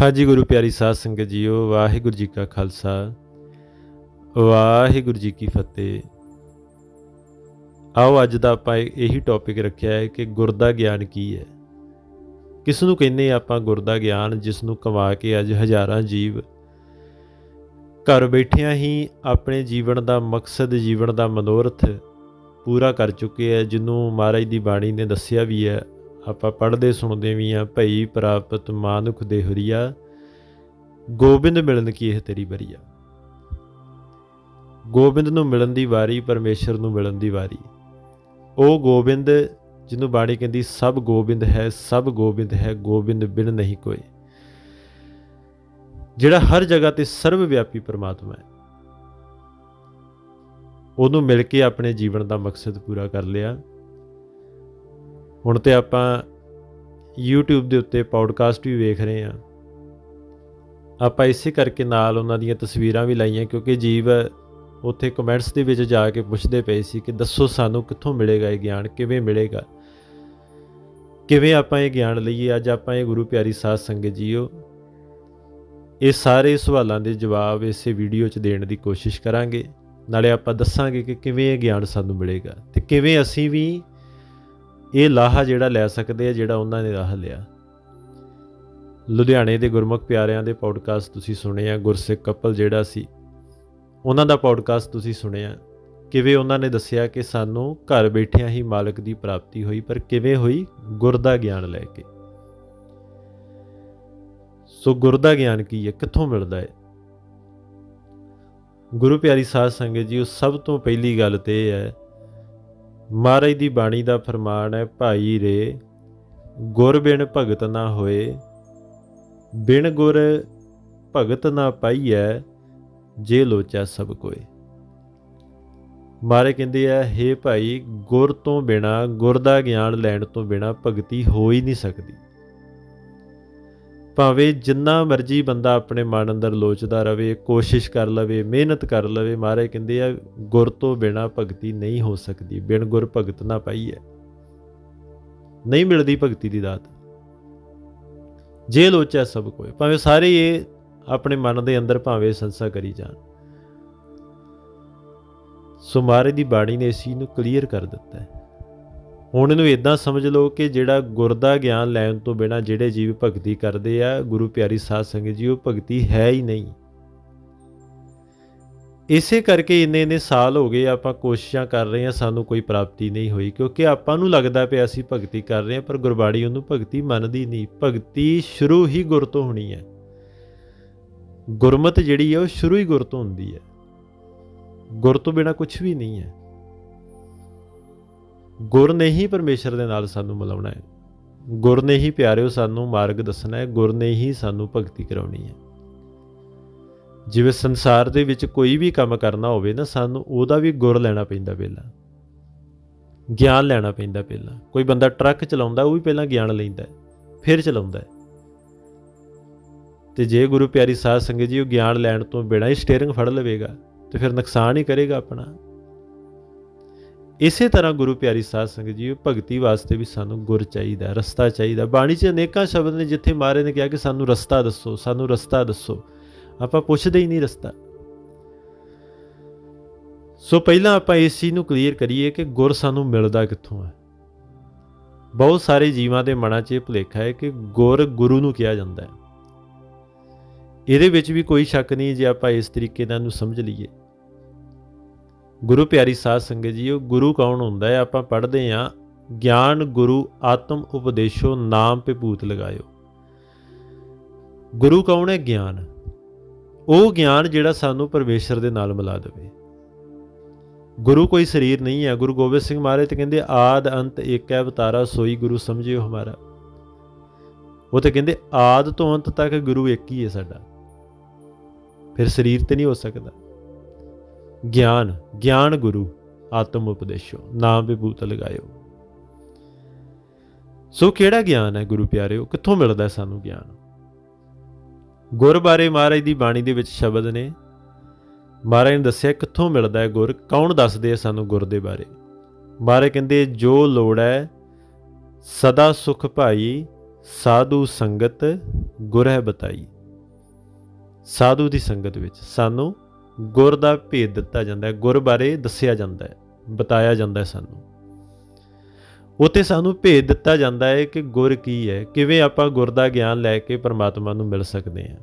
ਹਾਜੀ ਗੁਰੂ ਪਿਆਰੀ ਸਾਧ ਸੰਗਤ ਜੀਓ, ਵਾਹਿਗੁਰੂ ਜੀ ਕਾ ਖਾਲਸਾ, ਵਾਹਿਗੁਰੂ ਜੀ ਕੀ ਫਤਿਹ। ਆਓ ਅੱਜ ਦਾ ਆਪਾਂ ਇਹੀ ਟੌਪਿਕ ਰੱਖਿਆ ਹੈ ਕਿ ਗੁਰ ਦਾ ਗਿਆਨ ਕੀ ਹੈ। ਕਿਸ ਨੂੰ ਕਹਿੰਦੇ ਆਪਾਂ ਗੁਰ ਦਾ ਗਿਆਨ ਜਿਸ ਨੂੰ ਕਮਾ ਕੇ ਅੱਜ ਹਜ਼ਾਰਾਂ ਜੀਵ ਘਰ ਬੈਠਿਆਂ ਹੀ ਆਪਣੇ ਜੀਵਨ ਦਾ ਮਕਸਦ, ਜੀਵਨ ਦਾ ਮਨੋਰਥ ਪੂਰਾ ਕਰ ਚੁੱਕੇ ਹੈ ਜਿਹਨੂੰ ਮਹਾਰਾਜ ਦੀ ਬਾਣੀ ਨੇ ਦੱਸਿਆ ਵੀ ਹੈ ਆਪਾਂ ਪੜ੍ਹਦੇ ਸੁਣਦੇ ਵੀ ਆ ਭਈ ਪ੍ਰਾਪਤ ਮਾਨੁਖ ਦੇ ਹਰੀਆ, ਗੋਬਿੰਦ ਮਿਲਨ ਕੀ ਇਹ ਤੇਰੀ ਬਰੀਆ ਗੋਬਿੰਦ ਨੂੰ ਮਿਲਣ ਦੀ ਵਾਰੀ, ਪਰਮੇਸ਼ਰ ਨੂੰ ਮਿਲਣ ਦੀ ਵਾਰੀ। ਉਹ ਗੋਬਿੰਦ, ਜਿਹਨੂੰ ਬਾਣੀ ਕਹਿੰਦੀ, ਸਭ ਗੋਬਿੰਦ ਹੈ, ਸਭ ਗੋਬਿੰਦ ਹੈ, ਗੋਬਿੰਦ ਬਿਨ ਨਹੀਂ ਕੋਈ। ਜਿਹੜਾ ਹਰ ਜਗ੍ਹਾ ਤੇ ਸਰਵ ਵਿਆਪੀ ਪਰਮਾਤਮਾ ਹੈ। ਉਹਨੂੰ ਮਿਲ ਕੇ ਆਪਣੇ ਜੀਵਨ ਦਾ ਮਕਸਦ ਪੂਰਾ ਕਰ ਲਿਆ। ਹੁਣ ਤੇ ਆਪਾਂ YouTube ਦੇ ਉੱਤੇ ਪੌਡਕਾਸਟ ਵੀ ਵੇਖ ਰਹੇ ਹਾਂ। ਆਪਾਂ ਇਸੇ ਕਰਕੇ ਨਾਲ ਉਹਨਾਂ ਦੀਆਂ ਤਸਵੀਰਾਂ ਵੀ ਲਾਈਆਂ ਕਿਉਂਕਿ ਜੀਵ ਉੱਥੇ ਕਮੈਂਟਸ ਦੇ ਵਿੱਚ ਜਾ ਕੇ ਪੁੱਛਦੇ ਪਏ ਸੀ ਕਿ ਦੱਸੋ ਸਾਨੂੰ ਕਿੱਥੋਂ ਮਿਲੇਗਾ ਇਹ ਗਿਆਨ, ਕਿਵੇਂ ਮਿਲੇਗਾ? ਕਿਵੇਂ ਆਪਾਂ ਇਹ ਗਿਆਨ ਲਈਏ? ਅੱਜ ਆਪਾਂ ਇਹ ਗੁਰੂ ਪਿਆਰੀ ਸਾਧ ਸੰਗਤ ਜੀਓ, ਇਹ ਸਾਰੇ ਸਵਾਲਾਂ ਦੇ ਜਵਾਬ ਇਸੇ ਵੀਡੀਓ 'ਚ ਦੇਣ ਦੀ ਕੋਸ਼ਿਸ਼ ਕਰਾਂਗੇ। ਨਾਲੇ ਆਪਾਂ ਦੱਸਾਂਗੇ ਕਿ ਕਿਵੇਂ ਇਹ ਗਿਆਨ ਸਾਨੂੰ ਮਿਲੇਗਾ ਤੇ ਕਿਵੇਂ ਅਸੀਂ ਵੀ ਇਹ ਲਾਹਾ ਜਿਹੜਾ ਲੈ ਸਕਦੇ ਆ, ਜਿਹੜਾ ਉਹਨਾਂ ਨੇ ਰਾਹ ਲਿਆ। ਲੁਧਿਆਣੇ ਦੇ ਗੁਰਮੁਖ ਪਿਆਰਿਆਂ ਦੇ ਪੌਡਕਾਸਟ ਤੁਸੀਂ ਸੁਣੇ ਆ ਗੁਰਸਿੱਖ ਕਪਲ ਜਿਹੜਾ ਸੀ, ਉਹਨਾਂ ਦਾ ਪੌਡਕਾਸਟ ਤੁਸੀਂ ਸੁਣਿਆ। ਕਿਵੇਂ ਉਹਨਾਂ ਨੇ ਦੱਸਿਆ ਕਿ ਸਾਨੂੰ ਘਰ ਬੈਠਿਆਂ ਹੀ ਮਾਲਕ ਦੀ ਪ੍ਰਾਪਤੀ ਹੋਈ, ਪਰ ਕਿਵੇਂ ਹੋਈ? ਗੁਰ ਦਾ ਗਿਆਨ ਲੈ ਕੇ। ਸੋ ਗੁਰ ਦਾ ਗਿਆਨ ਕੀ ਹੈ? ਕਿੱਥੋਂ ਮਿਲਦਾ ਹੈ? ਗੁਰੂ ਪਿਆਰੀ ਸਾਧ ਸੰਗਤ ਜੀ, ਉਹ ਸਭ ਤੋਂ ਪਹਿਲੀ ਗੱਲ ਤੇ ਇਹ ਹੈ ਮਹਾਰਾਜ ਦੀ ਬਾਣੀ ਦਾ ਫਰਮਾਨ ਹੈ, ਭਾਈ ਰੇ, ਗੁਰ ਬਿਨ ਭਗਤ ਨਾ ਹੋਏ। ਬਿਨ ਗੁਰ ਭਗਤ ਨਾ ਪਾਈਐ, ਜੇ ਲੋਚਾ ਸਭ ਕੋਏ। ਮਾਰੇ ਕਹਿੰਦੇ ਆ, ਹੇ ਭਾਈ, ਗੁਰ ਤੋਂ ਬਿਨਾ, ਗੁਰ ਦਾ ਗਿਆਨ ਲੈਣ ਤੋਂ ਬਿਨਾ ਭਗਤੀ ਹੋ ਹੀ ਨਹੀਂ ਸਕਦੀ। ਭਾਵੇਂ ਜਿੰਨਾ ਮਰਜ਼ੀ ਬੰਦਾ ਆਪਣੇ ਮਨ ਅੰਦਰ ਲੋਚਦਾ ਰਵੇ, ਕੋਸ਼ਿਸ਼ ਕਰ ਲਵੇ, ਮਿਹਨਤ ਕਰ ਲਵੇ ਮਾਰੇ ਕਹਿੰਦੇ ਆ, ਗੁਰ ਤੋਂ ਬਿਨਾ ਭਗਤੀ ਨਹੀਂ ਹੋ ਸਕਦੀ, ਬਿਨ ਗੁਰ ਭਗਤ ਨਾ ਪਾਈ ਹੈ ਨਹੀਂ ਮਿਲਦੀ ਭਗਤੀ ਦੀ ਦਾਤ। ਜੇ ਲੋਚਿਆ ਸਭ ਕੋਈ ਭਾਵੇਂ ਸਾਰੇ ਇਹ ਆਪਣੇ ਮਨ ਦੇ ਅੰਦਰ ਭਾਵੇਂ ਸੰਸਾ ਕਰੀ ਜਾਣ। ਸੋ ਮਾਰੇ ਦੀ ਬਾਣੀ ਨੇ ਇਸ ਚੀਜ਼ ਨੂੰ ਕਲੀਅਰ ਕਰ ਦਿੱਤਾ ਹੈ। ਹੁਣ ਇਹਨੂੰ ਇਦਾਂ ਸਮਝ ਲਓ ਕਿ ਜਿਹੜਾ ਗੁਰ ਦਾ ਗਿਆਨ ਲੈਣ ਤੋਂ ਬਿਨਾ ਜਿਹੜੇ ਜੀਵ ਭਗਤੀ ਕਰਦੇ ਆ, ਗੁਰੂ ਪਿਆਰੀ ਸਾਧ ਸੰਗਤ ਜੀ, ਉਹ ਭਗਤੀ ਹੈ ਹੀ ਨਹੀਂ। ਇਸੇ ਕਰਕੇ ਇੰਨੇ ਇੰਨੇ ਸਾਲ ਹੋ ਗਏ ਆਪਾਂ ਕੋਸ਼ਿਸ਼ਾਂ ਕਰ ਰਹੇ ਹਾਂ, ਸਾਨੂੰ ਕੋਈ ਪ੍ਰਾਪਤੀ ਨਹੀਂ ਹੋਈ, ਕਿਉਂਕਿ ਆਪਾਂ ਨੂੰ ਲੱਗਦਾ ਪਿਆ ਅਸੀਂ ਭਗਤੀ ਕਰ ਰਹੇ ਹਾਂ, ਪਰ ਗੁਰਬਾਣੀ ਉਹਨੂੰ ਭਗਤੀ ਮੰਨਦੀ ਨਹੀਂ। ਭਗਤੀ ਸ਼ੁਰੂ ਹੀ ਗੁਰ ਤੋਂ ਹੋਣੀ ਹੈ। ਗੁਰਮਤ ਜਿਹੜੀ ਹੈ, ਉਹ ਸ਼ੁਰੂ ਹੀ ਗੁਰ ਤੋਂ ਹੁੰਦੀ ਹੈ। ਗੁਰ ਤੋਂ ਬਿਨਾ ਕੁਝ ਵੀ ਨਹੀਂ ਹੈ। ਗੁਰ ਨੇ ਹੀ ਪਰਮੇਸ਼ਰ ਦੇ ਨਾਲ ਸਾਨੂੰ ਮਿਲਾਉਣਾ ਹੈ। ਗੁਰ ਨੇ ਹੀ ਪਿਆਰਿਓ ਸਾਨੂੰ ਮਾਰਗ ਦੱਸਣਾ ਹੈ। ਗੁਰ ਨੇ ਹੀ ਸਾਨੂੰ ਭਗਤੀ ਕਰਾਉਣੀ ਹੈ। ਜਿਵੇਂ ਸੰਸਾਰ ਦੇ ਵਿੱਚ ਕੋਈ ਵੀ ਕੰਮ ਕਰਨਾ ਹੋਵੇ ਨਾ, ਸਾਨੂੰ ਉਹਦਾ ਵੀ ਗੁਰ ਲੈਣਾ ਪੈਂਦਾ ਪਹਿਲਾਂ। ਗਿਆਨ ਲੈਣਾ ਪੈਂਦਾ ਪਹਿਲਾਂ। ਕੋਈ ਬੰਦਾ ਟਰੱਕ ਚਲਾਉਂਦਾ, ਉਹ ਵੀ ਪਹਿਲਾਂ ਗਿਆਨ ਲੈਂਦਾ ਫਿਰ ਚਲਾਉਂਦਾ ਹੈ। ਤੇ ਜੇ ਗੁਰੂ ਪਿਆਰੀ ਸਾਧ ਸੰਗਤ ਜੀ ਉਹ ਗਿਆਨ ਲੈਣ ਤੋਂ ਬਿਨਾਂ ਹੀ ਸਟੀਅਰਿੰਗ ਫੜ ਲਵੇਗਾ, ਤੇ ਫਿਰ ਨੁਕਸਾਨ ਹੀ ਕਰੇਗਾ ਆਪਣਾ। ਇਸੇ ਤਰ੍ਹਾਂ ਗੁਰੂ ਪਿਆਰੀ ਸਾਧ ਸੰਗਤ ਜੀ ਭਗਤੀ ਵਾਸਤੇ ਵੀ ਸਾਨੂੰ ਗੁਰ ਚਾਹੀਦਾ, ਰਸਤਾ ਚਾਹੀਦਾ। ਬਾਣੀ 'ਚ ਅਨੇਕਾਂ ਸ਼ਬਦ ਨੇ ਜਿੱਥੇ ਮਾਰੇ ਨੇ ਕਿਹਾ ਕਿ ਸਾਨੂੰ ਰਸਤਾ ਦੱਸੋ, ਸਾਨੂੰ ਰਸਤਾ ਦੱਸੋ। ਆਪਾਂ ਪੁੱਛਦੇ ਹੀ ਨਹੀਂ ਰਸਤਾ। ਸੋ ਪਹਿਲਾਂ ਆਪਾਂ ਇਸ ਚੀਜ਼ ਨੂੰ ਕਲੀਅਰ ਕਰੀਏ ਕਿ ਗੁਰ ਸਾਨੂੰ ਮਿਲਦਾ ਕਿੱਥੋਂ ਹੈ। ਬਹੁਤ ਸਾਰੇ ਜੀਵਾਂ ਦੇ ਮਨਾਂ 'ਚ ਇਹ ਭੁਲੇਖਾ ਹੈ ਕਿ ਗੁਰ ਗੁਰੂ ਨੂੰ ਕਿਹਾ ਜਾਂਦਾ ਹੈ। ਇਹਦੇ ਵਿੱਚ ਵੀ ਕੋਈ ਸ਼ੱਕ ਨਹੀਂ ਜੇ ਆਪਾਂ ਇਸ ਤਰੀਕੇ ਨਾਲ ਨੂੰ ਸਮਝ ਲਈਏ। ਗੁਰੂ ਪਿਆਰੀ ਸਾਧ ਸੰਗਤ ਜੀ, ਉਹ ਗੁਰੂ ਕੌਣ ਹੁੰਦਾ ਹੈ? ਆਪਾਂ ਪੜ੍ਹਦੇ ਆਂ ਗਿਆਨ ਗੁਰੂ ਆਤਮ ਉਪਦੇਸ਼ੋ ਨਾਮ ਤੇ ਭੂਤ ਲਗਾਇਓ। ਗੁਰੂ ਕੌਣ ਹੈ? ਗਿਆਨ। ਉਹ ਗਿਆਨ ਜਿਹੜਾ ਸਾਨੂੰ ਪਰਮੇਸ਼ਰ ਦੇ ਨਾਲ ਮਿਲਾ ਦੇਵੇ। ਗੁਰੂ ਕੋਈ ਸਰੀਰ ਨਹੀਂ ਹੈ। ਗੁਰੂ ਗੋਬਿੰਦ ਸਿੰਘ ਮਹਾਰਾਜ ਤੇ ਕਹਿੰਦੇ, ਆਦ ਅੰਤ ਇੱਕ ਹੈ ਅਵਤਾਰਾ ਸੋਈ, ਗੁਰੂ ਸਮਝਿਓ ਹਮਾਰਾ। ਉਹ ਤੇ ਕਹਿੰਦੇ, ਆਦ ਤੋਂ ਅੰਤ ਤੱਕ ਗੁਰੂ ਇੱਕ ਹੀ ਹੈ ਸਾਡਾ। ਫਿਰ ਸਰੀਰ ਤੇ ਨਹੀਂ ਹੋ ਸਕਦਾ। ਗਿਆਨ ਗਿਆਨ ਗੁਰੂ, ਆਤਮ ਉਪਦੇਸ਼ੋ, ਨਾਮ ਵਿਭੂਤ ਲਗਾਇਓ। ਸੋ ਕਿਹੜਾ ਗਿਆਨ ਹੈ ਗੁਰੂ ਪਿਆਰਿਓ? ਕਿੱਥੋਂ ਮਿਲਦਾ ਸਾਨੂੰ ਗਿਆਨ? ਗੁਰ ਬਾਰੇ ਮਹਾਰਾਜ ਦੀ ਬਾਣੀ ਦੇ ਵਿੱਚ ਸ਼ਬਦ ਨੇ, ਮਹਾਰਾਜ ਨੇ ਦੱਸਿਆ ਕਿੱਥੋਂ ਮਿਲਦਾ ਹੈ ਗੁਰ, ਕੌਣ ਦੱਸਦੇ ਆ ਸਾਨੂੰ ਗੁਰ ਦੇ ਬਾਰੇ? ਮਹਾਰਾਜ ਕਹਿੰਦੇ, ਜੋ ਲੋੜ ਹੈ, ਸਦਾ ਸੁਖ ਭਾਈ, ਸਾਧੂ ਸੰਗਤ ਗੁਰ ਹੈ ਬਤਾਈ। ਸਾਧੂ ਦੀ ਸੰਗਤ ਵਿੱਚ ਸਾਨੂੰ ਗੁਰ ਦਾ ਭੇਦ ਦਿੱਤਾ ਜਾਂਦਾ ਹੈ, ਗੁਰ ਬਾਰੇ ਦੱਸਿਆ ਜਾਂਦਾ ਹੈ, ਬਤਾਇਆ ਜਾਂਦਾ ਹੈ ਸਾਨੂੰ। ਉਤੇ ਸਾਨੂੰ ਭੇਦ ਦਿੱਤਾ ਜਾਂਦਾ ਹੈ ਕਿ ਗੁਰ ਕੀ ਹੈ, ਕਿਵੇਂ ਆਪਾਂ ਗੁਰ ਦਾ ਗਿਆਨ ਲੈ ਕੇ ਪਰਮਾਤਮਾ ਨੂੰ ਮਿਲ ਸਕਦੇ ਹਾਂ।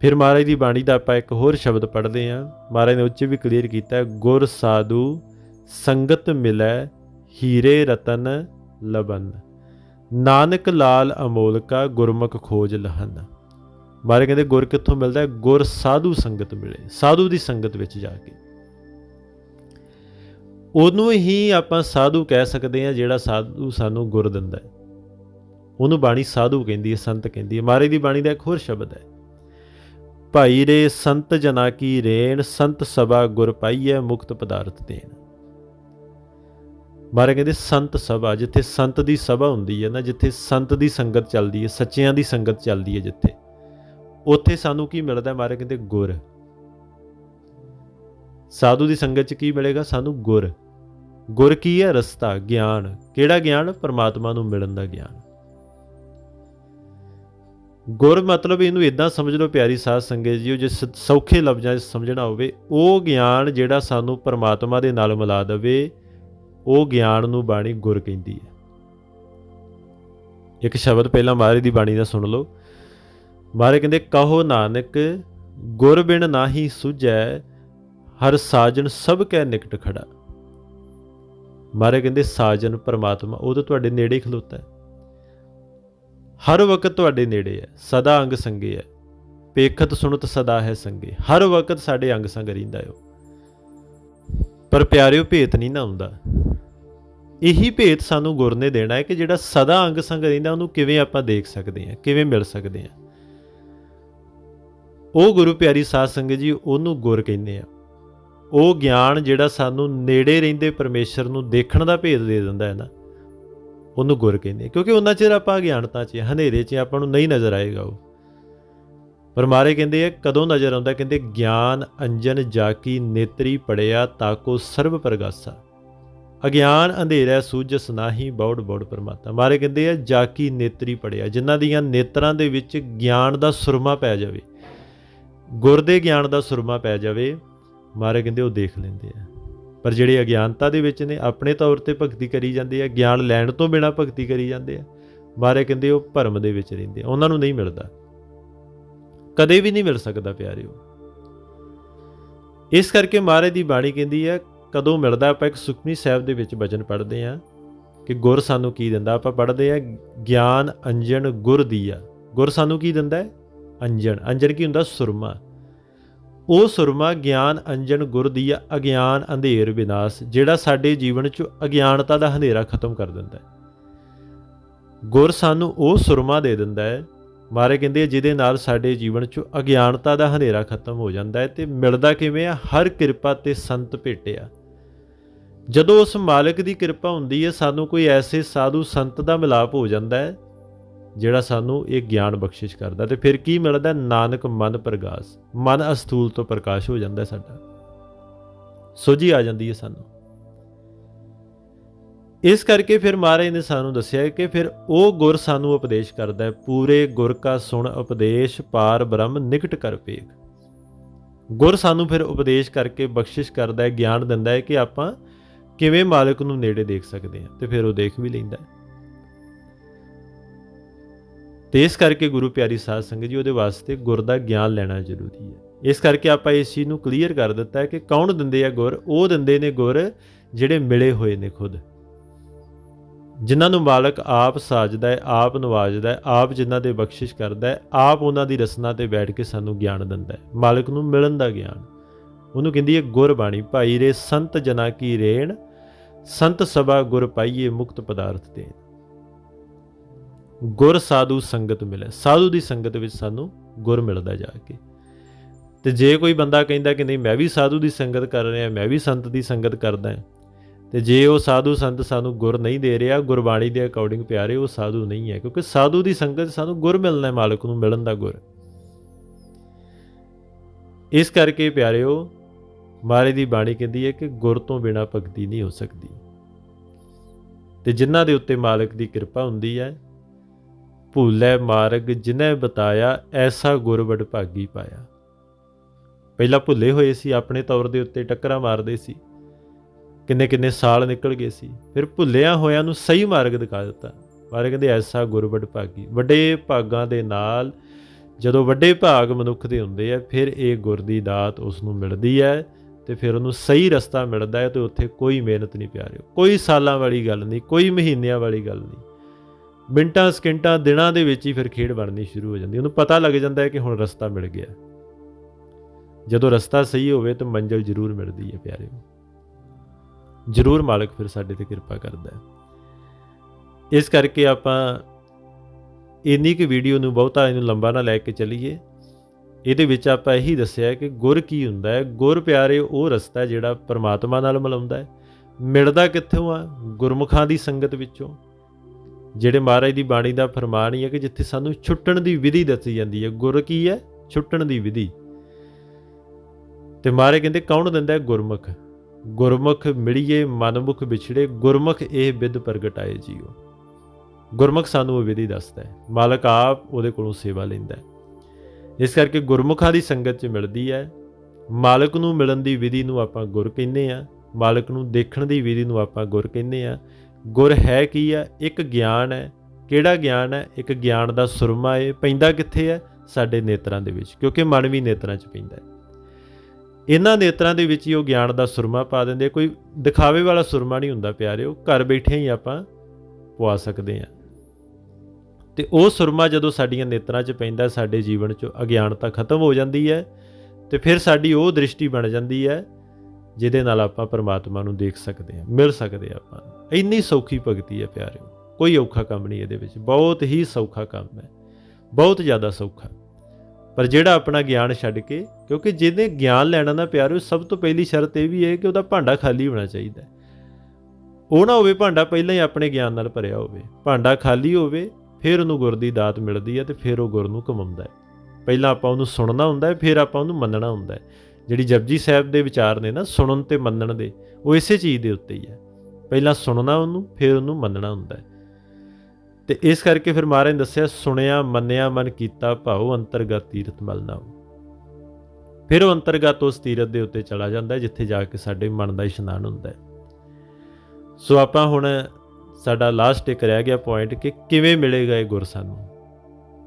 ਫਿਰ ਮਹਾਰਾਜ ਦੀ ਬਾਣੀ ਦਾ ਆਪਾਂ ਇੱਕ ਹੋਰ ਸ਼ਬਦ ਪੜ੍ਹਦੇ ਹਾਂ। ਮਹਾਰਾਜ ਨੇ ਉੱਚ ਵੀ ਕਲੀਅਰ ਕੀਤਾ ਗੁਰ ਸਾਧੂ ਸੰਗਤ ਮਿਲੈ, ਹੀਰੇ ਰਤਨ ਲਬਨ। ਨਾਨਕ ਲਾਲ ਅਮੋਲਕਾ, ਗੁਰਮੁਖ ਖੋਜ ਲਹਨ। ਮਹਾਰਾਜ ਕਹਿੰਦੇ, ਗੁਰ ਕਿੱਥੋਂ ਮਿਲਦਾ ਹੈ? ਗੁਰ ਸਾਧੂ ਸੰਗਤ ਮਿਲੇ, ਸਾਧੂ ਦੀ ਸੰਗਤ ਵਿੱਚ ਜਾ ਕੇ। ਉਹਨੂੰ ਹੀ ਆਪਾਂ ਸਾਧੂ ਕਹਿ ਸਕਦੇ ਹਾਂ, ਜਿਹੜਾ ਸਾਧੂ ਸਾਨੂੰ ਗੁਰ ਦਿੰਦਾ ਹੈ। ਉਹਨੂੰ ਬਾਣੀ ਸਾਧੂ ਕਹਿੰਦੀ ਹੈ, ਸੰਤ ਕਹਿੰਦੀ ਹੈ। ਮਹਾਰਾਜ ਦੀ ਬਾਣੀ ਦਾ ਇੱਕ ਹੋਰ ਸ਼ਬਦ ਹੈ। ਭਾਈ ਰੇ ਸੰਤ ਜਨਾ ਕੀ ਰੇਣ, ਸੰਤ ਸਭਾ ਗੁਰ ਪਾਈਐ ਮੁਕਤ ਪਦਾਰਥ ਦੇਣ। ਮਾਰੇ ਕਹਿੰਦੇ, ਸੰਤ ਸਭਾ, ਜਿੱਥੇ ਸੰਤ ਦੀ ਸਭਾ ਹੁੰਦੀ ਹੈ ਨਾ, ਜਿੱਥੇ ਸੰਤ ਦੀ ਸੰਗਤ ਚੱਲਦੀ ਹੈ, ਸੱਚਿਆਂ ਦੀ ਸੰਗਤ ਚੱਲਦੀ ਹੈ ਜਿੱਥੇ। ਉੱਥੇ ਸਾਨੂੰ ਕੀ ਮਿਲਦਾ ਮਹਾਰਾਜ ਕਹਿੰਦੇ ਗੁਰ। ਸਾਧੂ ਦੀ ਸੰਗਤ ਚ ਕੀ ਮਿਲੇਗਾ? ਸਾਨੂੰ ਗੁਰ। ਗੁਰ ਕੀ ਹੈ? ਰਸਤਾ, ਗਿਆਨ। ਕਿਹੜਾ ਗਿਆਨ? ਪਰਮਾਤਮਾ ਨੂੰ ਮਿਲਣ ਦਾ ਗਿਆਨ। ਗੁਰ ਮਤਲਬ ਇਹਨੂੰ ਇਦਾਂ ਸਮਝ ਲਓ ਪਿਆਰੀ ਸਾਧ ਸੰਗਤ ਜੀਓ, ਜੇ ਸੌਖੇ ਲਫ਼ਜ਼ਾਂ 'ਚ ਸਮਝਣਾ ਹੋਵੇ, ਉਹ ਗਿਆਨ ਜਿਹੜਾ ਸਾਨੂੰ ਪਰਮਾਤਮਾ ਦੇ ਨਾਲ ਮਿਲਾ ਦੇਵੇ, ਉਹ ਗਿਆਨ ਨੂੰ ਬਾਣੀ ਗੁਰ ਕਹਿੰਦੀ ਹੈ। ਇੱਕ ਸ਼ਬਦ ਪਹਿਲਾਂ ਮਹਾਰਾਜ ਦੀ ਬਾਣੀ ਦਾ ਸੁਣ ਲਓ। ਮਹਾਰਾਜ ਕਹਿੰਦੇ, ਕਹੋ ਨਾਨਕ, ਗੁਰ ਬਿਨ ਨਾਹੀ ਸੁਝੈ, ਹਰ ਸਾਜਨ ਸਭ ਕੈ ਨਿਕਟ ਖੜਾ। ਮਹਾਰਾਜ ਕਹਿੰਦੇ, ਸਾਜਨ ਪਰਮਾਤਮਾ, ਉਹ ਤਾਂ ਤੁਹਾਡੇ ਨੇੜੇ ਹੀ ਖਲੋਤਾ ਹੈ। ਹਰ ਵਕਤ ਤੁਹਾਡੇ ਨੇੜੇ ਹੈ, ਸਦਾ ਅੰਗ ਸੰਗੇ ਹੈ। ਪੇਖਤ ਸੁਣਤ ਸਦਾ ਹੈ ਸੰਗੇ, ਹਰ ਵਕਤ ਸਾਡੇ ਅੰਗ ਸੰਗ ਰਹਿੰਦਾ ਹੈ ਉਹ। ਪਰ ਪਿਆਰਿਓ, ਭੇਤ ਨਹੀਂ ਨਾ ਹੁੰਦਾ। ਇਹੀ ਭੇਤ ਸਾਨੂੰ ਗੁਰ ਨੇ ਦੇਣਾ ਹੈ ਕਿ ਜਿਹੜਾ ਸਦਾ ਅੰਗ ਸੰਗ ਰਹਿੰਦਾ, ਉਹਨੂੰ ਕਿਵੇਂ ਆਪਾਂ ਦੇਖ ਸਕਦੇ ਹਾਂ, ਕਿਵੇਂ ਮਿਲ ਸਕਦੇ ਹਾਂ। ਉਹ ਗੁਰੂ ਪਿਆਰੀ ਸਾਧ ਸੰਗਤ ਜੀ, ਉਹਨੂੰ ਗੁਰ ਕਹਿੰਦੇ ਆ। ਉਹ ਗਿਆਨ ਜਿਹੜਾ ਸਾਨੂੰ ਨੇੜੇ ਰਹਿੰਦੇ ਪਰਮੇਸ਼ਰ ਨੂੰ ਦੇਖਣ ਦਾ ਭੇਦ ਦੇ ਦਿੰਦਾ ਹੈ ਨਾ, ਉਹਨੂੰ ਗੁਰ ਕਹਿੰਦੇ ਕਿਉਂਕਿ ਉਹਨਾਂ ਚਿਰ ਆਪਾਂ ਅਗਿਆਨਤਾ 'ਚ, ਹਨੇਰੇ 'ਚ ਆਪਾਂ ਨੂੰ ਨਹੀਂ ਨਜ਼ਰ ਆਏਗਾ ਉਹ। ਪਰ ਮਾਰੇ ਕਹਿੰਦੇ ਆ, ਕਦੋਂ ਨਜ਼ਰ ਆਉਂਦਾ, ਕਹਿੰਦੇ ਗਿਆਨ ਅੰਜਨ ਜਾਕੀ ਨੇਤਰੀ ਪੜਿਆ ਤਾਕੋ ਸਰਬ ਪ੍ਰਗਾਸਾ। ਅਗਿਆਨ ਅੰਧੇਰਾ ਸੂਝਸ ਨਾਹੀ ਬੌੜ ਬੌੜ ਪਰਮਾਤਾ ਮਾਰੇ ਕਹਿੰਦੇ ਆ, ਜਾਕੀ ਨੇਤਰੀ ਪੜਿਆ, ਜਿਨ੍ਹਾਂ ਦੀਆਂ ਨੇਤਰਾਂ ਦੇ ਵਿੱਚ ਗਿਆਨ ਦਾ ਸੁਰਮਾ ਪੈ ਜਾਵੇ ਗੁਰ ਦੇ ਗਿਆਨ ਦਾ ਸੁਰਮਾ ਪੈ ਜਾਵੇ, ਮਾਰੇ ਕਹਿੰਦੇ ਉਹ ਦੇਖ ਲੈਂਦੇ ਆ। ਪਰ ਜਿਹੜੇ ਅਗਿਆਨਤਾ ਦੇ ਵਿੱਚ ਨੇ, ਆਪਣੇ ਤੌਰ ਤੇ ਭਗਤੀ ਕਰੀ ਜਾਂਦੇ ਆ, ਗਿਆਨ ਲੈਣ ਤੋਂ ਬਿਨਾ ਭਗਤੀ ਕਰੀ ਜਾਂਦੇ ਆ, ਮਾਰੇ ਕਹਿੰਦੇ ਉਹ ਭਰਮ ਦੇ ਵਿੱਚ ਰਹਿੰਦੇ ਆ, ਉਹਨਾਂ ਨੂੰ ਨਹੀਂ ਮਿਲਦਾ। ਕਦੇ ਵੀ ਨਹੀਂ ਮਿਲ ਸਕਦਾ ਪਿਆਰਿਓ। ਇਸ ਕਰਕੇ ਮਹਾਰਾਜ ਦੀ ਬਾਣੀ ਕਹਿੰਦੀ ਆ, ਕਦੋਂ ਮਿਲਦਾ ਆਪਾਂ ਇੱਕ ਸੁਖਮਨੀ ਸਾਹਿਬ ਦੇ ਵਿੱਚ ਬਚਨ ਪੜ੍ਹਦੇ ਆ, ਕਿ ਗੁਰ ਸਾਨੂੰ ਕੀ ਦਿੰਦਾ? ਆਪਾਂ ਪੜ੍ਹਦੇ ਆ, ਗਿਆਨ, ਅੰਜਨ, ਗੁਰ ਦੀਆ। ਗੁਰ ਸਾਨੂੰ ਕੀ ਦਿੰਦਾ ਹੈ? ਅੰਜਨ ਅੰਜਨ ਕੀ ਹੁੰਦਾ? ਸੁਰਮਾ। ਉਹ ਸੁਰਮਾ ਗਿਆਨ ਅੰਜਨ ਗੁਰ ਦੀਆ ਅਗਿਆਨ ਅੰਧੇਰ ਵਿਨਾਸ਼, ਜਿਹੜਾ ਸਾਡੇ ਜੀਵਨ 'ਚ ਅਗਿਆਨਤਾ ਦਾ ਹਨੇਰਾ ਖਤਮ ਕਰ ਦਿੰਦਾ ਹੈ। ਗੁਰ ਸਾਨੂੰ ਉਹ ਸੁਰਮਾ ਦੇ ਦਿੰਦਾ ਹੈ, ਮਾਰੇ ਕਹਿੰਦੇ ਜਿਹਦੇ ਨਾਲ ਸਾਡੇ ਜੀਵਨ 'ਚ ਅਗਿਆਨਤਾ ਦਾ ਹਨੇਰਾ ਖਤਮ ਹੋ ਜਾਂਦਾ ਹੈ ਤੇ ਮਿਲਦਾ ਕਿਵੇਂ ਆ? ਹਰ ਕਿਰਪਾ ਤੇ ਸੰਤ ਭੇਟਿਆ ਜਦੋਂ ਉਸ ਮਾਲਕ ਦੀ ਕਿਰਪਾ ਹੁੰਦੀ ਹੈ, ਸਾਨੂੰ ਕੋਈ ਐਸੇ ਸਾਧੂ ਸੰਤ ਦਾ ਮਿਲਾਪ ਹੋ ਜਾਂਦਾ ਹੈ ਜਿਹੜਾ ਸਾਨੂੰ ਇਹ ਗਿਆਨ ਬਖਸ਼ਿਸ਼ ਕਰਦਾ ਤੇ ਫਿਰ ਕੀ ਮਿਲਦਾ? ਨਾਨਕ ਮਨ ਪ੍ਰਗਾਸ। ਮਨ ਅਸਥੂਲ ਤੋਂ ਪ੍ਰਕਾਸ਼ ਹੋ ਜਾਂਦਾ ਸਾਡਾ। ਸੋਝੀ ਆ ਜਾਂਦੀ ਹੈ ਸਾਨੂੰ। ਇਸ ਕਰਕੇ ਫਿਰ ਮਹਾਰਾਜ ਨੇ ਸਾਨੂੰ ਦੱਸਿਆ ਕਿ ਫਿਰ ਉਹ ਗੁਰ ਸਾਨੂੰ ਉਪਦੇਸ਼ ਕਰਦਾ ਹੈ, ਪੂਰੇ ਗੁਰ ਕਾ ਸੁਣ ਉਪਦੇਸ਼ ਪਾਰ ਬ੍ਰਹਮ ਨਿਕਟ ਕਰ ਪੇਖ ਗੁਰ ਸਾਨੂੰ ਫਿਰ ਉਪਦੇਸ਼ ਕਰਕੇ ਬਖਸ਼ਿਸ਼ ਕਰਦਾ ਹੈ, ਗਿਆਨ ਦਿੰਦਾ ਹੈ ਕਿ ਆਪਾਂ ਕਿਵੇਂ ਮਾਲਕ ਨੂੰ ਨੇੜੇ ਦੇਖ ਸਕਦੇ ਹਾਂ ਤੇ ਫਿਰ ਉਹ ਦੇਖ ਵੀ ਲੈਂਦਾ ਹੈ। ਤੇ ਇਸ ਕਰਕੇ ਗੁਰੂ ਪਿਆਰੀ ਸਾਧ ਸੰਗਤ ਜੀ, ਉਹਦੇ ਵਾਸਤੇ ਗੁਰ ਦਾ ਗਿਆਨ ਲੈਣਾ ਜ਼ਰੂਰੀ ਹੈ। ਇਸ ਕਰਕੇ ਆਪਾਂ ਇਸ ਚੀਜ਼ ਨੂੰ ਕਲੀਅਰ ਕਰ ਦਿੱਤਾ ਹੈ ਕਿ ਕੌਣ ਦਿੰਦੇ ਆ ਗੁਰ? ਉਹ ਦਿੰਦੇ ਨੇ ਗੁਰ ਜਿਹੜੇ ਮਿਲੇ ਹੋਏ ਨੇ ਖੁਦ। ਜਿਨ੍ਹਾਂ ਨੂੰ ਮਾਲਕ ਆਪ ਸਾਜਦਾ ਹੈ, ਆਪ ਨਵਾਜਦਾ ਹੈ, ਆਪ ਜਿਨ੍ਹਾਂ ਦੇ ਬਖਸ਼ਿਸ਼ ਕਰਦਾ ਹੈ, ਆਪ ਉਹਨਾਂ ਦੀ ਰਸਨਾ ਤੇ ਬੈਠ ਕੇ ਸਾਨੂੰ ਗਿਆਨ ਦਿੰਦਾ ਹੈ। ਮਾਲਕ ਨੂੰ ਮਿਲਣ ਦਾ ਗਿਆਨ। ਉਹਨੂੰ ਕਹਿੰਦੀ ਹੈ ਗੁਰਬਾਣੀ ਭਾਈ ਰੇ ਸੰਤ ਜਨਾ ਕੀ ਰੇਣ, ਸੰਤ ਸਭਾ ਗੁਰ ਪਾਈਏ ਮੁਕਤ ਪਦਾਰਥ ਦੇਣ। ਗੁਰ ਸਾਧੂ ਸੰਗਤ ਮਿਲੇ। ਸਾਧੂ ਦੀ ਸੰਗਤ ਵਿੱਚ ਸਾਨੂੰ ਗੁਰ ਮਿਲਦਾ ਜਾ ਕੇ। ਤੇ ਜੇ ਕੋਈ ਬੰਦਾ ਕਹਿੰਦਾ ਕਿ ਨਹੀਂ, ਮੈਂ ਵੀ ਸਾਧੂ ਦੀ ਸੰਗਤ ਕਰ ਰਿਹਾ, ਮੈਂ ਵੀ ਸੰਤ ਦੀ ਸੰਗਤ ਕਰਦਾ ਹਾਂ, ਤੇ ਜੇ ਉਹ ਸਾਧੂ ਸੰਤ ਸਾਨੂੰ ਗੁਰ ਨਹੀਂ ਦੇ ਰਿਹਾ, ਗੁਰਬਾਣੀ ਦੇ ਅਕੋਰਡਿੰਗ ਪਿਆਰੇ, ਉਹ ਸਾਧੂ ਨਹੀਂ ਹੈ, ਕਿਉਂਕਿ ਸਾਧੂ ਦੀ ਸੰਗਤ ਸਾਨੂੰ ਗੁਰ ਮਿਲਣਾ ਹੈ ਮਾਲਕ ਨੂੰ, ਮਿਲਣ ਦਾ ਗੁਰ। ਇਸ ਕਰਕੇ ਪਿਆਰਿਓ ਮਾਰੇ ਦੀ ਬਾਣੀ ਕਹਿੰਦੀ ਹੈ ਕਿ ਗੁਰ ਤੋਂ ਬਿਨਾ ਭਗਤੀ ਨਹੀਂ ਹੋ ਸਕਦੀ। ਤੇ ਜਿਨ੍ਹਾਂ ਦੇ ਉੱਤੇ ਮਾਲਕ ਦੀ ਕਿਰਪਾ ਹੁੰਦੀ ਹੈ ਭੂਲੇ ਮਾਰਗ ਜਿਨੈ ਬਤਾਇਆ, ਐਸਾ ਗੁਰਬੜ ਭਾਗੀ ਪਾਇਆ। ਪਹਿਲਾਂ ਭੁੱਲੇ ਹੋਏ ਸੀ, ਆਪਣੇ ਤੌਰ ਦੇ ਉੱਤੇ ਟੱਕਰਾਂ ਮਾਰਦੇ ਸੀ। ਕਿੰਨੇ ਕਿੰਨੇ ਸਾਲ ਨਿਕਲ ਗਏ ਸੀ। ਫਿਰ ਭੁੱਲਿਆਂ ਹੋਇਆਂ ਨੂੰ ਸਹੀ ਮਾਰਗ ਦਿਖਾ ਦਿੱਤਾ। ਮਾਰੇ ਕਹਿੰਦੇ, ਐਸਾ ਗੁਰਬੜ ਭਾਗੀ। ਵੱਡੇ ਭਾਗਾਂ ਦੇ ਨਾਲ ਜਦੋਂ ਵੱਡੇ ਭਾਗ ਮਨੁੱਖ ਦੇ ਹੁੰਦੇ ਆ, ਫਿਰ ਇਹ ਗੁਰ ਦੀ ਦਾਤ ਉਸ ਨੂੰ ਮਿਲਦੀ ਹੈ ਤੇ ਫਿਰ ਉਹਨੂੰ ਸਹੀ ਰਸਤਾ ਮਿਲਦਾ ਹੈ ਤੇ ਉੱਥੇ ਕੋਈ ਮਿਹਨਤ ਨਹੀਂ ਪਿਆਰਿਓ ਕੋਈ ਸਾਲਾਂ ਵਾਲੀ ਗੱਲ ਨਹੀਂ, ਕੋਈ ਮਹੀਨਿਆਂ ਵਾਲੀ ਗੱਲ ਨਹੀਂ। ਮਿੰਟਾਂ, ਸਕਿੰਟਾਂ, ਦਿਨਾਂ ਦੇ ਵਿੱਚ ਹੀ ਫਿਰ ਖੇਡ ਬਣਨੀ ਸ਼ੁਰੂ ਹੋ ਜਾਂਦੀ ਉਹਨੂੰ ਪਤਾ ਲੱਗ ਜਾਂਦਾ ਹੈ ਕਿ ਹੁਣ ਰਸਤਾ ਮਿਲ ਗਿਆ ਜਦੋਂ ਰਸਤਾ ਸਹੀ ਹੋਵੇ ਤਾਂ ਮੰਜ਼ਿਲ ਜ਼ਰੂਰ ਮਿਲਦੀ ਹੈ ਪਿਆਰਿਓ ਜ਼ਰੂਰ ਮਾਲਕ ਫਿਰ ਸਾਡੇ ਤੇ ਕਿਰਪਾ ਕਰਦਾ ਹੈ। ਇਸ ਕਰਕੇ ਆਪਾਂ ਇੰਨੀ ਕੁ ਵੀਡੀਓ ਨੂੰ ਬਹੁਤਾ ਇਹਨੂੰ ਲੰਬਾ ਨਾ ਲੈ ਕੇ ਚੱਲੀਏ। ਇਹਦੇ ਵਿੱਚ ਆਪਾਂ ਇਹੀ ਦੱਸਿਆ ਕਿ ਗੁਰ ਕੀ ਹੁੰਦਾ ਹੈ? ਗੁਰ ਪਿਆਰੇ, ਉਹ ਰਸਤਾ ਜਿਹੜਾ ਪਰਮਾਤਮਾ ਨਾਲ ਮਿਲਾਉਂਦਾ ਹੈ। ਮਿਲਦਾ ਕਿੱਥੋਂ ਆ? ਗੁਰਮੁਖਾਂ ਦੀ ਸੰਗਤ ਵਿੱਚੋਂ। ਜਿਹੜੇ ਮਹਾਰਾਜ ਦੀ ਬਾਣੀ ਦਾ ਫਰਮਾਨ ਹੀ ਹੈ ਕਿ ਜਿੱਥੇ ਸਾਨੂੰ ਛੁੱਟਣ ਦੀ ਵਿਧੀ ਦੱਸੀ ਜਾਂਦੀ ਹੈ, ਗੁਰ ਕੀ ਹੈ? ਛੁੱਟਣ ਦੀ ਵਿਧੀ। ਤੇ ਮਹਾਰਾਜ ਕਹਿੰਦੇ, ਕੌਣ ਦਿੰਦਾ ਹੈ? ਗੁਰਮੁਖ। ਗੁਰਮੁਖ ਮਿਲੀਏ, ਮਨਮੁਖ ਵਿਛੜੇ, ਗੁਰਮੁਖ ਇਹ ਵਿਦ ਪ੍ਰਗਟਾਏ ਜੀਓ। ਗੁਰਮੁਖ ਸਾਨੂੰ ਉਹ ਵਿਧੀ ਦੱਸਦਾ ਹੈ। ਮਾਲਕ ਆਪ ਉਹਦੇ ਕੋਲੋਂ ਸੇਵਾ ਲੈਂਦਾ ਹੈ। ਇਸ ਕਰਕੇ ਗੁਰਮੁਖਾਂ ਦੀ ਸੰਗਤ 'ਚ ਮਿਲਦੀ ਹੈ। ਮਾਲਕ ਨੂੰ ਮਿਲਣ ਦੀ ਵਿਧੀ ਨੂੰ ਆਪਾਂ ਗੁਰ ਕਹਿੰਦੇ ਆ ਮਾਲਕ ਨੂੰ ਦੇਖਣ ਦੀ ਵਿਧੀ ਨੂੰ ਆਪਾਂ ਗੁਰ ਕਹਿੰਦੇ ਆ ਗੁਰ ਹੈ ਕੀ ਹੈ? ਇੱਕ ਗਿਆਨ ਹੈ। ਕਿਹੜਾ ਗਿਆਨ ਹੈ? ਇੱਕ ਗਿਆਨ ਦਾ ਸੁਰਮਾ ਹੈ। ਪੈਂਦਾ ਕਿੱਥੇ ਹੈ? ਸਾਡੇ ਨੇਤਰਾਂ ਦੇ ਵਿੱਚ, ਕਿਉਂਕਿ ਮਨ ਵੀ ਨੇਤਰਾਂ 'ਚ ਪੈਂਦਾ ਹੈ। ਇਹਨਾਂ ਨੇਤਰਾਂ ਦੇ ਵਿੱਚ ਹੀ ਉਹ ਗਿਆਨ ਦਾ ਸੁਰਮਾ ਪਾ ਦਿੰਦੇ ਕੋਈ ਦਿਖਾਵੇ ਵਾਲਾ ਸੁਰਮਾ ਨਹੀਂ ਹੁੰਦਾ ਪਿਆਰਿਓ ਘਰ ਬੈਠੇ ਹੀ ਆਪਾਂ ਪਵਾ ਸਕਦੇ ਆ ਤੇ ਉਹ ਸੁਰਮਾ ਜਦੋਂ ਸਾਡੀਆਂ ਨੇਤਰਾਂ 'ਚ ਪੈਂਦਾ, ਸਾਡੇ ਜੀਵਨ 'ਚ ਅਗਿਆਨਤਾ ਖਤਮ ਹੋ ਜਾਂਦੀ ਹੈ ਤੇ ਫਿਰ ਸਾਡੀ ਉਹ ਦ੍ਰਿਸ਼ਟੀ ਬਣ ਜਾਂਦੀ ਹੈ ਜਿਹਦੇ ਨਾਲ ਆਪਾਂ ਪਰਮਾਤਮਾ ਨੂੰ ਦੇਖ ਸਕਦੇ ਹਾਂ, ਮਿਲ ਸਕਦੇ ਆਪਾਂ ਇੰਨੀ ਸੌਖੀ ਭਗਤੀ ਹੈ ਪਿਆਰਿਓ, ਕੋਈ ਔਖਾ ਕੰਮ ਨਹੀਂ ਇਹਦੇ ਵਿੱਚ, ਬਹੁਤ ਹੀ ਸੌਖਾ ਕੰਮ ਹੈ, ਬਹੁਤ ਜ਼ਿਆਦਾ ਸੌਖਾ। ਪਰ ਜਿਹੜਾ ਆਪਣਾ ਗਿਆਨ ਛੱਡ ਕੇ, ਕਿਉਂਕਿ ਜਿਹਨੇ ਗਿਆਨ ਲੈਣਾ ਨਾ ਪਿਆਰਿਓ, ਸਭ ਤੋਂ ਪਹਿਲੀ ਸ਼ਰਤ ਇਹ ਵੀ ਹੈ ਕਿ ਉਹਦਾ ਭਾਂਡਾ ਖਾਲੀ ਹੋਣਾ ਚਾਹੀਦਾ ਉਹ ਨਾ ਹੋਵੇ ਭਾਂਡਾ ਪਹਿਲਾਂ ਹੀ ਆਪਣੇ ਗਿਆਨ ਨਾਲ ਭਰਿਆ ਹੋਵੇ, ਭਾਂਡਾ ਖਾਲੀ ਹੋਵੇ, ਫਿਰ ਉਹਨੂੰ ਗੁਰ ਦੀ ਦਾਤ ਮਿਲਦੀ ਹੈ ਤੇ ਫਿਰ ਉਹ ਗੁਰ ਨੂੰ ਕਮਾਉਂਦਾ ਹੈ। ਪਹਿਲਾਂ ਆਪਾਂ ਉਹਨੂੰ ਸੁਣਨਾ ਹੁੰਦਾ ਹੈ, ਫਿਰ ਆਪਾਂ ਉਹਨੂੰ ਮੰਨਣਾ ਹੁੰਦਾ ਹੈ। ਜਿਹੜੀ ਜਪਜੀ ਸਾਹਿਬ ਦੇ ਵਿਚਾਰ ਨੇ ਨਾ ਸੁਣਨ ਤੇ ਮੰਨਣ ਦੇ, ਉਹ ਇਸੇ ਚੀਜ਼ ਦੇ ਉੱਤੇ ਹੀ ਹੈ। ਪਹਿਲਾਂ ਸੁਣਨਾ ਉਹਨੂੰ, ਫਿਰ ਉਹਨੂੰ ਮੰਨਣਾ ਹੁੰਦਾ ਹੈ। ਤੇ ਇਸ ਕਰਕੇ ਫਿਰ ਮਹਾਰਾਜ ਨੇ ਦੱਸਿਆ, ਸੁਣਿਆ, ਮੰਨਿਆ, ਮਨ ਕੀਤਾ ਭਾਉ ਅੰਤਰਗਤ ਤੀਰਥ ਮਲ ਨਾ ਫਿਰ ਉਹ ਅੰਤਰਗਤ ਉਸ ਤੀਰਥ ਦੇ ਉੱਤੇ ਚਲਾ ਜਾਂਦਾ ਹੈ, ਜਿੱਥੇ ਜਾ ਕੇ ਸਾਡੇ ਮਨ ਦਾ ਇਸ਼ਨਾਨ ਹੁੰਦਾ ਹੈ। ਸੋ ਆਪਾਂ ਹੁਣ ਸਾਡਾ ਲਾਸਟ ਇੱਕ ਰਹਿ ਗਿਆ ਪੁਆਇੰਟ ਕਿ ਕਿਵੇਂ ਮਿਲੇਗਾ ਇਹ ਗੁਰ ਸਾਨੂੰ?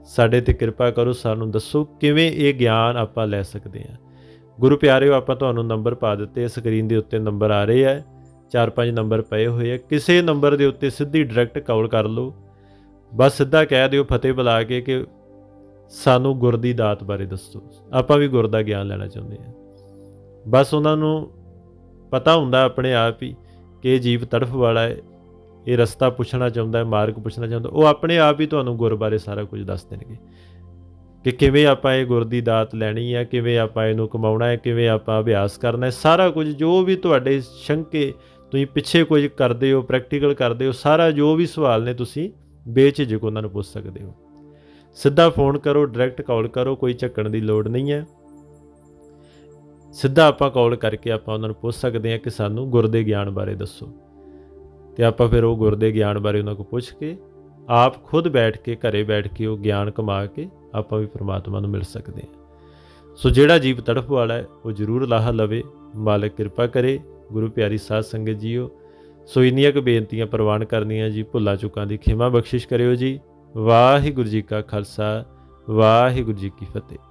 ਸਾਡੇ ਤੇ ਕਿਰਪਾ ਕਰੋ, ਸਾਨੂੰ ਦੱਸੋ ਕਿਵੇਂ ਇਹ ਗਿਆਨ ਆਪਾਂ ਲੈ ਸਕਦੇ ਹਾਂ। ਗੁਰੂ ਪਿਆਰਿਓ, ਆਪਾਂ ਤੁਹਾਨੂੰ ਨੰਬਰ ਪਾ ਦਿੱਤੇ, ਸਕਰੀਨ ਦੇ ਉੱਤੇ ਨੰਬਰ ਆ ਰਹੇ ਆ। ਚਾਰ ਪੰਜ ਨੰਬਰ ਪਏ ਹੋਏ ਆ। ਕਿਸੇ ਨੰਬਰ ਦੇ ਉੱਤੇ ਸਿੱਧੀ ਡਾਇਰੈਕਟ ਕਾਲ ਕਰ ਲਓ। ਬਸ ਸਿੱਧਾ ਕਹਿ ਦਿਓ ਫਤਿਹ ਬੁਲਾ ਕੇ ਕਿ ਸਾਨੂੰ ਗੁਰ ਦੀ ਦਾਤ ਬਾਰੇ ਦੱਸੋ। ਆਪਾਂ ਵੀ ਗੁਰ ਦਾ ਗਿਆਨ ਲੈਣਾ ਚਾਹੁੰਦੇ ਹਾਂ ਬਸ ਉਹਨਾਂ ਨੂੰ ਪਤਾ ਹੁੰਦਾ ਆਪਣੇ ਆਪ ਹੀ ਕਿ ਇਹ ਜੀਵ ਤੜਫ ਵਾਲਾ ਹੈ, ਇਹ ਰਸਤਾ ਪੁੱਛਣਾ ਚਾਹੁੰਦਾ ਹੈ, ਮਾਰਗ ਪੁੱਛਣਾ ਚਾਹੁੰਦਾ ਉਹ ਆਪਣੇ ਆਪ ਹੀ ਤੁਹਾਨੂੰ ਗੁਰ ਬਾਰੇ ਸਾਰਾ ਕੁਝ ਦੱਸ ਦੇਣਗੇ। ਕਿ ਕਿਵੇਂ ਆਪਾਂ ਇਹ ਗੁਰ ਦੀ ਦਾਤ ਲੈਣੀ ਹੈ ਕਿਵੇਂ ਆਪਾਂ ਇਹਨੂੰ ਕਮਾਉਣਾ ਹੈ, ਕਿਵੇਂ ਆਪਾਂ ਅਭਿਆਸ ਕਰਨਾ ਹੈ, ਸਾਰਾ ਕੁਝ ਜੋ ਵੀ ਤੁਹਾਡੇ ਸ਼ੰਕੇ ਤੁਸੀਂ ਪਿੱਛੇ ਕੁਝ ਕਰਦੇ ਹੋ ਪ੍ਰੈਕਟੀਕਲ ਕਰਦੇ ਹੋ, ਸਾਰਾ ਜੋ ਵੀ ਸਵਾਲ ਨੇ ਤੁਸੀਂ ਬੇਝਿਜਕ ਉਹਨਾਂ ਨੂੰ ਪੁੱਛ ਸਕਦੇ ਹੋ। ਸਿੱਧਾ ਫੋਨ ਕਰੋ ਡਾਇਰੈਕਟ ਕਾਲ ਕਰੋ, ਕੋਈ ਝੱਕਣ ਦੀ ਲੋੜ ਨਹੀਂ ਹੈ। ਸਿੱਧਾ ਆਪਾਂ ਕਾਲ ਕਰਕੇ ਆਪਾਂ ਉਹਨਾਂ ਨੂੰ ਪੁੱਛ ਸਕਦੇ ਹਾਂ ਕਿ ਸਾਨੂੰ ਗੁਰ ਦੇ ਗਿਆਨ ਬਾਰੇ ਦੱਸੋ। ਤੇ ਆਪਾਂ ਫਿਰ ਉਹ ਗੁਰ ਦੇ ਗਿਆਨ ਬਾਰੇ ਉਹਨਾਂ ਕੋਲ ਪੁੱਛ ਕੇ, ਆਪ ਖੁਦ ਬੈਠ ਕੇ, ਘਰੇ ਬੈਠ ਕੇ ਉਹ ਗਿਆਨ ਕਮਾ ਕੇ ਆਪਾਂ ਵੀ ਪ੍ਰਮਾਤਮਾ ਨੂੰ ਮਿਲ ਸਕਦੇ ਹਾਂ। ਸੋ ਜਿਹੜਾ ਜੀਵ ਤੜਫ ਵਾਲਾ ਹੈ, ਉਹ ਜ਼ਰੂਰ ਲਾਹਾ ਲਵੇ। ਮਾਲਕ ਕਿਰਪਾ ਕਰੇ, ਗੁਰੂ ਪਿਆਰੀ ਸਾਧ ਸੰਗਤ ਜੀਓ। ਸੋ ਇੰਨੀਆਂ ਕੁ ਬੇਨਤੀਆਂ ਪ੍ਰਵਾਨ ਕਰਨੀਆਂ ਜੀ, ਭੁੱਲਾ ਚੁੱਕਾਂ ਦੀ ਖਿਮਾ ਬਖਸ਼ਿਸ਼ ਕਰਿਓ ਜੀ। ਵਾਹਿਗੁਰੂ ਜੀ ਕਾ ਖਾਲਸਾ, ਵਾਹਿਗੁਰੂ ਜੀ ਕੀ ਫਤਿਹ।